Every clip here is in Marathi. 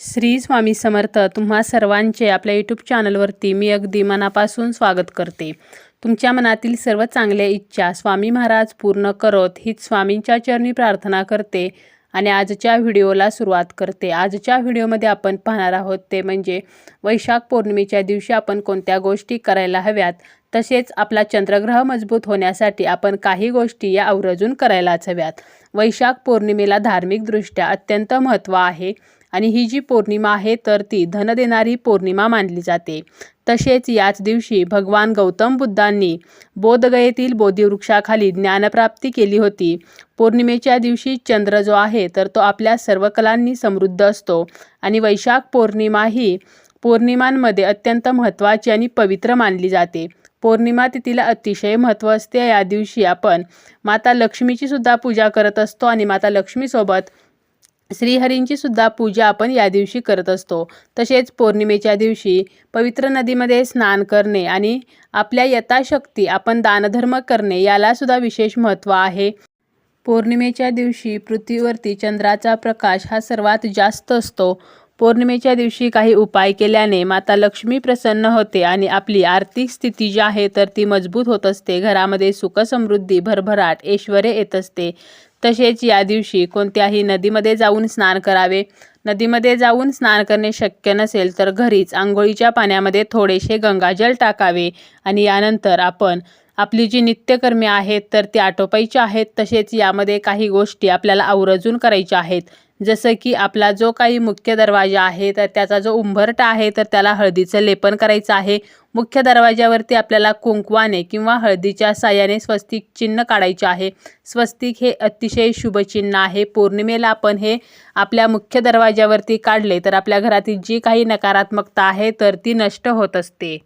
श्री स्वामी समर्थ तुम्हा सर्वांचे आपल्या यूट्यूब चॅनलवरती मी अगदी मनापासून स्वागत करते. तुमच्या मनातील सर्व चांगल्या इच्छा स्वामी महाराज पूर्ण करत हीच स्वामींच्या चरणी प्रार्थना करते आणि आजच्या व्हिडिओला सुरुवात करते. आजच्या व्हिडिओमध्ये आपण पाहणार आहोत ते म्हणजे वैशाख पौर्णिमेच्या दिवशी आपण कोणत्या गोष्टी करायला हव्यात तसेच आपला चंद्रग्रह मजबूत होण्यासाठी आपण काही गोष्टी या आवर्जून करायलाच हव्यात. वैशाख पौर्णिमेला धार्मिकदृष्ट्या अत्यंत महत्त्व आहे. आणि ही जी पौर्णिमा आहे तर ती धन देणारी पौर्णिमा मानली जाते. तसेच याच दिवशी भगवान गौतम बुद्धांनी बोधगयेतील बोधिवृक्षाखाली ज्ञानप्राप्ती केली होती. पौर्णिमेच्या दिवशी चंद्र जो आहे तर तो आपल्या सर्व कलांनी समृद्ध असतो आणि वैशाख पौर्णिमा ही पौर्णिमांमध्ये अत्यंत महत्त्वाची आणि पवित्र मानली जाते. पौर्णिमा तिथीला अतिशय महत्त्व असते. या दिवशी आपण माता लक्ष्मीची सुद्धा पूजा करत असतो आणि माता लक्ष्मीसोबत श्रीहरींची सुद्धा पूजा आपण या दिवशी करत असतो. तसेच पौर्णिमेच्या दिवशी पवित्र नदीमध्ये स्नान करणे आणि आपल्या यथाशक्ती आपण दानधर्म करणे यालासुद्धा विशेष महत्त्व आहे. पौर्णिमेच्या दिवशी पृथ्वीवरती चंद्राचा प्रकाश हा सर्वात जास्त असतो. पौर्णिमेच्या दिवशी काही उपाय केल्याने माता लक्ष्मी प्रसन्न होते आणि आपली आर्थिक स्थिती जी आहे तर ती मजबूत होत असते. घरामध्ये सुखसमृद्धी भरभराट ऐश्वर्य येत असते. तसेच या दिवशी कोणत्याही नदीमध्ये जाऊन स्नान करावे. नदीमध्ये जाऊन स्नान करणे शक्य नसेल तर घरीच आंघोळीच्या पाण्यामध्ये थोडेसे गंगाजल टाकावे आणि यानंतर आपण आपली जी नित्यकर्मे आहेत तर ती आटोपायची आहेत. तसेच यामध्ये काही गोष्टी आपल्याला आवर्जून करायच्या आहेत. जसं की आपला जो काही मुख्य दरवाजा आहे तर त्याचा जो उंबरटा आहे तर त्याला हळदीचं लेपन करायचं आहे. मुख्य दरवाज्यावरती आपल्याला कुंकवाने किंवा हळदीच्या साह्याने स्वस्तिक चिन्ह काढायचे आहे. स्वस्तिक हे अतिशय शुभचिन्ह आहे. पौर्णिमेला आपण हे आपल्या मुख्य दरवाज्यावरती काढले तर आपल्या घरातील जी काही नकारात्मकता आहे तर ती नष्ट होत असते.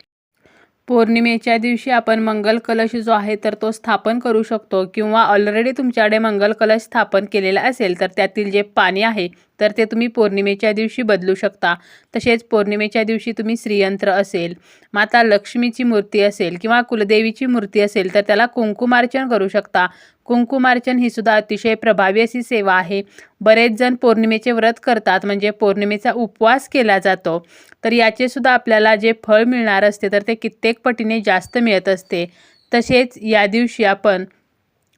पौर्णिमेच्या दिवशी आपण मंगल कलश जो आहे तर तो स्थापन करू शकतो. किंवा ऑलरेडी तुमच्याकडे मंगल कलश स्थापन केलेला असेल तर त्यातील जे पाणी आहे तर ते तुम्ही पौर्णिमेच्या दिवशी बदलू शकता. तसेच पौर्णिमेच्या दिवशी तुम्ही श्रीयंत्र असेल माता लक्ष्मीची मूर्ती असेल किंवा कुलदेवीची मूर्ती असेल तर त्याला कुंकुमार्चन करू शकता. कुंकुमार्चन ही सुद्धा अतिशय प्रभावी अशी सेवा आहे. बरेच जण पौर्णिमेचे व्रत करतात म्हणजे पौर्णिमेचा उपवास केला जातो. तर याचे सुद्धा आपल्याला जे फळ मिळणार असते तर ते कित्येक पटीने जास्त मिळत असते. तसेच या दिवशी आपण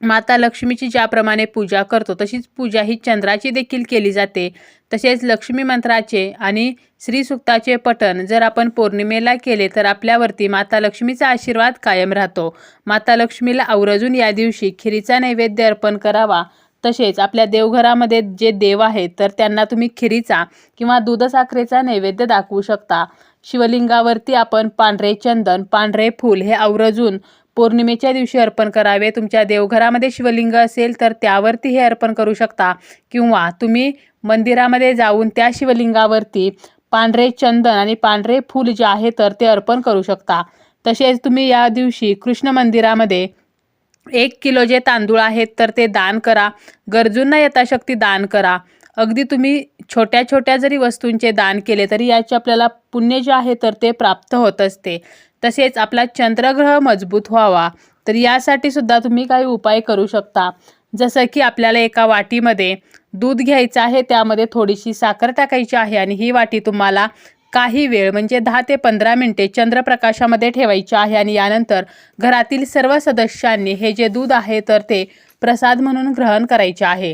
माता लक्ष्मीची ज्याप्रमाणे पूजा करतो तशीच पूजा ही चंद्राची देखील केली जाते. तसेच लक्ष्मी मंत्राचे आणि श्रीसुक्ताचे पठण जर आपण पौर्णिमेला केले तर आपल्यावरती माता लक्ष्मीचा आशीर्वाद कायम राहतो. माता लक्ष्मीला आवर्जून या दिवशी खिरीचा नैवेद्य अर्पण करावा. तसेच आपल्या देवघरामध्ये जे देव आहेत तर त्यांना तुम्ही खिरीचा किंवा दूधसाखरेचा नैवेद्य दाखवू शकता. शिवलिंगावरती आपण पांढरे चंदन पांढरे फूल हे आवर्जून पौर्णिमेच्या दिवशी अर्पण करावे. तुमच्या देवघरामध्ये शिवलिंग असेल तर त्यावरती हे अर्पण करू शकता. किंवा तुम्ही मंदिरामध्ये जाऊन त्या शिवलिंगावरती पांढरे चंदन आणि पांढरे फूल जे आहे तर ते अर्पण करू शकता. तसेच तुम्ही या दिवशी कृष्ण मंदिरामध्ये एक किलो जे तांदूळ आहेत तर ते दान करा. गरजूंना यथाशक्ती दान करा. अगदी तुम्ही छोट्या छोट्या जरी वस्तूंचे दान केले तरी याचे आपल्याला पुण्य जे आहे तर ते प्राप्त होत असते. तसेच आपला चंद्रग्रह मजबूत व्हावा. तर यासाठी सुद्धा तुम्ही काही उपाय करू शकता. जसं की आपल्याला एका वाटीमध्ये दूध घ्यायचं आहे त्यामध्ये थोडीशी साखर टाकायची आहे आणि ही वाटी तुम्हाला काही वेळ म्हणजे दहा ते पंधरा मिनटे चंद्रप्रकाशामध्ये ठेवायची आहे आणि यानंतर घरातील सर्व सदस्यांनी हे जे दूध आहे तर ते प्रसाद म्हणून ग्रहण करायचे आहे.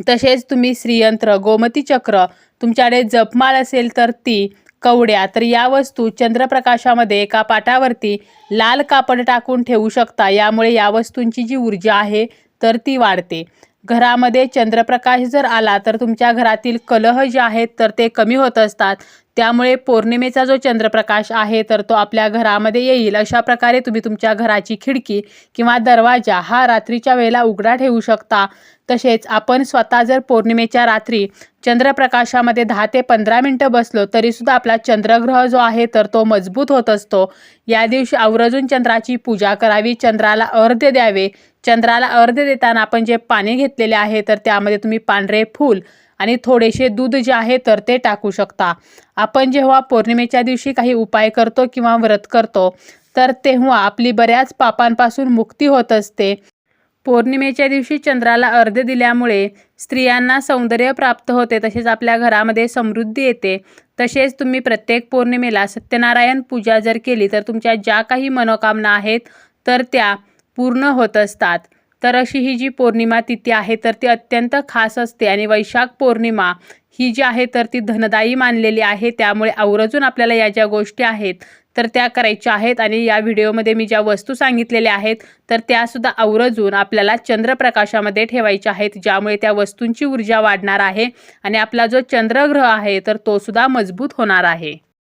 तसेच तुम्ही श्रीयंत्र गोमती चक्र तुमच्याकडे जपमाळ असेल तर ती कवड्या तर या वस्तू चंद्रप्रकाशामध्ये एका पाटावरती लाल कापड टाकून ठेवू शकता. यामुळे या वस्तूंची जी ऊर्जा आहे तर ती वाढते. घरामध्ये चंद्रप्रकाश जर आला तर तुमच्या घरातील कलह जे आहेत तर ते कमी होत असतात. त्यामुळे पौर्णिमेचा जो चंद्रप्रकाश आहे तर तो आपल्या घरामध्ये येईल. अशा प्रकारे तुम्ही तुमच्या घराची खिडकी किंवा दरवाजा हा रात्रीच्या वेळेला उघडा ठेवू शकता. तसेच आपण स्वतः जर पौर्णिमेच्या रात्री चंद्रप्रकाशामध्ये दहा ते पंधरा मिनटं बसलो तरीसुद्धा आपला चंद्रग्रह जो आहे तर तो मजबूत होत असतो. या दिवशी आवर्जून चंद्राची पूजा करावी चंद्राला अर्ध्य द्यावे. चंद्राला अर्ध्य देताना आपण जे पाणी घेतलेले आहे तर त्यामध्ये तुम्ही पांढरे फूल आणि थोडेसे दूध जे आहे तर ते टाकू शकता. आपण जेव्हा पौर्णिमेच्या दिवशी काही उपाय करतो किंवा व्रत करतो तर तेव्हा आपली बऱ्याच पापांपासून मुक्ती होत असते. पौर्णिमेच्या दिवशी चंद्राला अर्ध दिल्यामुळे स्त्रियांना सौंदर्य प्राप्त होते तसेच आपल्या घरामध्ये समृद्धी येते. तसेच तुम्ही प्रत्येक पौर्णिमेला सत्यनारायण पूजा जर केली तर तुमच्या ज्या काही मनोकामना आहेत तर त्या पूर्ण होत असतात. तर अशी ही जी पौर्णिमा तिथी आहे तर ती अत्यंत खास असते. आणि वैशाख पौर्णिमा ही जी आहे तर ती धनदायी मानलेली आहे. त्यामुळे आवर्जून आपल्याला या ज्या गोष्टी आहेत तर त्या करायच्या आहेत. आणि या व्हिडिओमध्ये मी ज्या वस्तू सांगितलेल्या आहेत तर त्यासुद्धा आवर्जून आपल्याला चंद्रप्रकाशामध्ये ठेवायच्या आहेत. ज्यामुळे त्या वस्तूंची ऊर्जा वाढणार आहे. आणि आपला जो चंद्रग्रह आहे तर तो सुद्धा मजबूत होणार आहे.